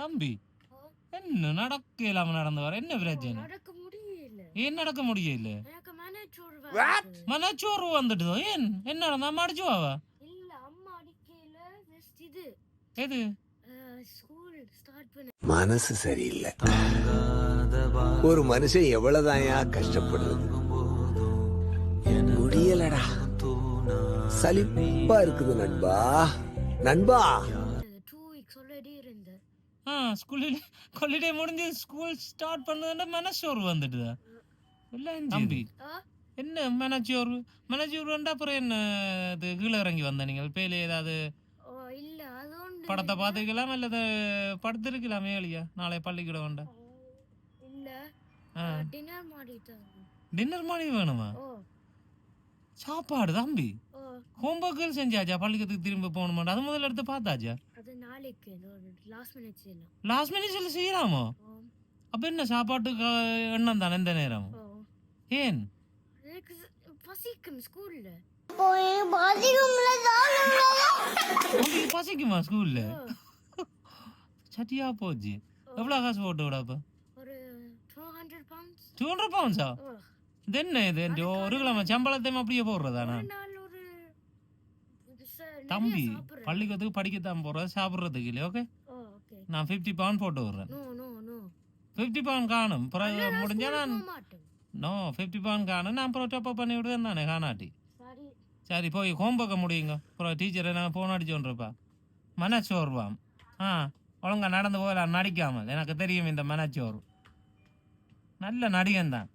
தம்பி என்ன நடக்க இல்லாம நடந்து வர என்ன பிரச்சனை? நடக்க முடியல. ஏன் நடக்க முடியல. மனச்சோறு வந்துட்டுதோ? ஏன்? என்ன நடந்தா ஜஸ்ட் இது. எது? ஸ்கூல் ஸ்டார்ட் பண்ண மனசு சரியில்லை. ஒரு மனுஷன் எவ்வளவுதாயா கஷ்டப்படுறது? முடியலடா. சலிப்பா இருக்குது நண்பா. நண்பா. ஆ ஸ்கூலில் ஹாலிடே முடிஞ்சு ஸ்கூல் ஸ்டார்ட் பண்ணதுன்ற மனச்சோறு வந்துட்டுதா இல்லை தம்பி. என்ன மனச்சோறு வந்து அப்புறம் என்ன இது கீழே இறங்கி வந்த நீங்கள்? பேல ஏதாவது படத்தை பார்த்துக்கலாம் அல்லது படுத்திருக்கலாம் ஏழியா நாளை பள்ளிக்கூடம் வேண்ட டின்னர் மாதிரி வேணுமா? சாப்பாடு தம்பி. ஓ. ஹோம்ஒர்க்குகள் செஞ்சாச்சா? பள்ளிக்கூடத்துக்கு திரும்ப போகணுமாட்டா அது முதல்ல எடுத்து பார்த்தாச்சா? அது நாளைக்கு லாஸ்ட் மினிட் செய்யலாம் லாஸ்ட் செய்யலாமோ? அப்போ என்ன சாப்பாட்டுக்கு எண்ணம் தானே எந்த நேரம்? ஏன்? எனக்கு ச- பசிக்கும் ஸ்கூல்ல பசிக்குமா ஸ்கூல்ல சட்டியா போச்சு. எவ்வளோ காசு போட்டு விட அப்போ? ஒரு two hundred pounds two hundred பவுண்ட்ஸா இது என்ன இது? ஒரு கிழமை சம்பளத்தையும் அப்படியே போடுறதானா ஒரு நாள் ஒரு இது ச- நிறைய தம்பி. பள்ளிக்கூடத்துக்கு படிக்கத்தான் போகிறேன் சாப்பிட்றதுக்கு இல்லை ஓகே நான் ஃபிஃப்டி பவுண்ட் போட்டு விடுறேன். ஃபிஃப்டி பவுண்ட் காணும். பிறகு முடிஞ்சா நான் நோ ஃபிஃப்டி பவுண்ட் காணும். நான் அப்புறம் டப் பண்ணி விடுவேன் தானே காணாட்டி. சரி. போய் ஹோம்ஒர்க்கை முடியுங்க. அப்புறம் டீச்சரை நான் ஃபோன் அடிச்சோன்றப்பா. மனச்சோர்வாம் ஆ ஒழுங்கா நடந்து போகலாம் நடிக்காமல். எனக்கு தெரியும் இந்த மனச்சோர்வு நல்ல நடிகன் தான்